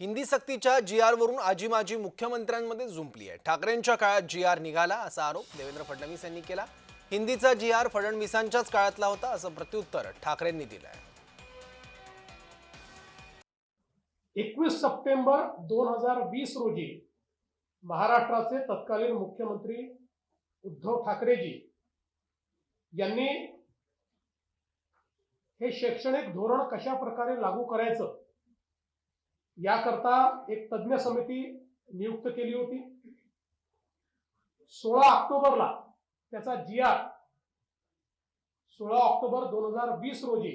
हिंदी सक्तीच्या जी आरवरून आजी माजी मुख्यमंत्र्यांमध्ये झुंपली आहे. ठाकरेंच्या काळात जी आर निघाला असा आरोप देवेंद्र फडणवीस यांनी केला. हिंदीचा जी आर फडणवीसांच्याच काळातला होता असं प्रत्युत्तर ठाकरेंनी दिलं आहे एकवीस सप्टेंबर दोन हजार वीस रोजी महाराष्ट्राचे तत्कालीन मुख्यमंत्री उद्धव ठाकरेजी यांनी हे शैक्षणिक धोरण कशा प्रकारे लागू करायचं याकरता एक तज्ज्ञ समिती नियुक्त केली होती. सोळा ऑक्टोबरला त्याचा जी आर सोळा ऑक्टोबर दोन हजार वीस रोजी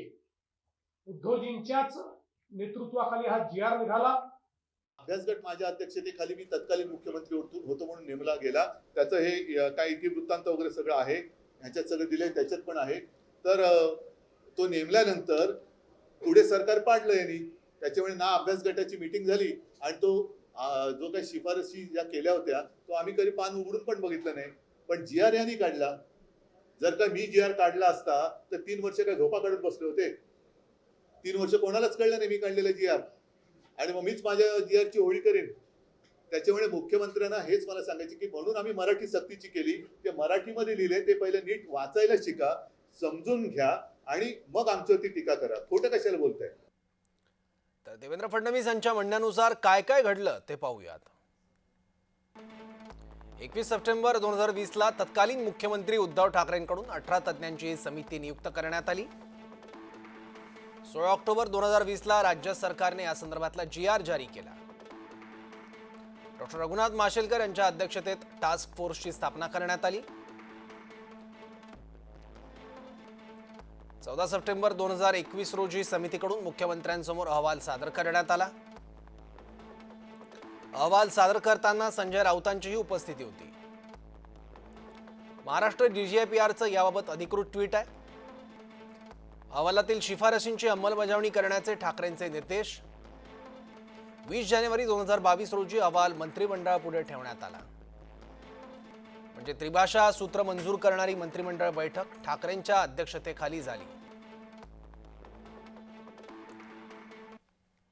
उद्धवजींच्याच नेतृत्वाखाली हा जी आर निघाला. अभ्यासगट माझ्या अध्यक्षतेखाली मी तत्कालीन मुख्यमंत्री होतो म्हणून नेमला गेला. त्याचं हे काही इतिवृत्तांत वगैरे सगळं आहे. ह्याच्यात सगळं दिले त्याच्यात पण आहे. तर तो नेमल्यानंतर पुढे सरकार पाडलं यांनी. त्याच्यामुळे ना अभ्यास गटाची मिटिंग झाली आणि तो जो काही शिफारसी ज्या केल्या होत्या तो आम्ही कधी पान उघडून पण बघितलं नाही. पण जी आर यांनी काढला. जर का मी जी आर काढला असता तर तीन वर्ष काय झोपा काढून बसले होते. तीन वर्ष कोणालाच कळलं नाही मी काढलेलं जी आर आणि मग मीच माझ्या जी आरची होळी करेन. त्याच्यामुळे मुख्यमंत्र्यांना हेच मला सांगायचे की म्हणून आम्ही मराठी सक्तीची केली. ते मराठीमध्ये लिहिले ते पहिले नीट वाचायला शिका समजून घ्या आणि मग आमच्यावरती टीका करा. खोटं कशाला बोलताय? तर देवेंद्र फडणवीस यांच्या म्हणण्यानुसार काय काय घडलं ते पाहूयात. एकवीस सप्टेंबर दोन हजार वीसला तत्कालीन मुख्यमंत्री उद्धव ठाकरेंकडून अठरा तज्ज्ञांची समिती नियुक्त करण्यात आली. सोळा ऑक्टोबर दोन हजार वीसला राज्य सरकारने या संदर्भातला जी आर जारी केला. डॉक्टर रघुनाथ माशेलकर यांच्या अध्यक्षतेत टास्क फोर्सची स्थापना करण्यात आली. चौदा सप्टेंबर दोन हजार एकवीस रोजी समितीकडून मुख्यमंत्र्यांसमोर अहवाल सादर करण्यात आला. अहवाल सादर करताना संजय राऊतांचीही उपस्थिती होती. महाराष्ट्र डीजीआयपीआरचं याबाबत अधिकृत ट्विट आहे. अहवालातील शिफारशींची अंमलबजावणी करण्याचे ठाकरेंचे निर्देश. वीस जानेवारी दोन हजार बावीस रोजी अहवाल मंत्रिमंडळापुढे ठेवण्यात आला. म्हणजे त्रिभाषा सूत्र मंजूर करणारी मंत्रिमंडळ बैठक ठाकरेंच्या अध्यक्षतेखाली झाली.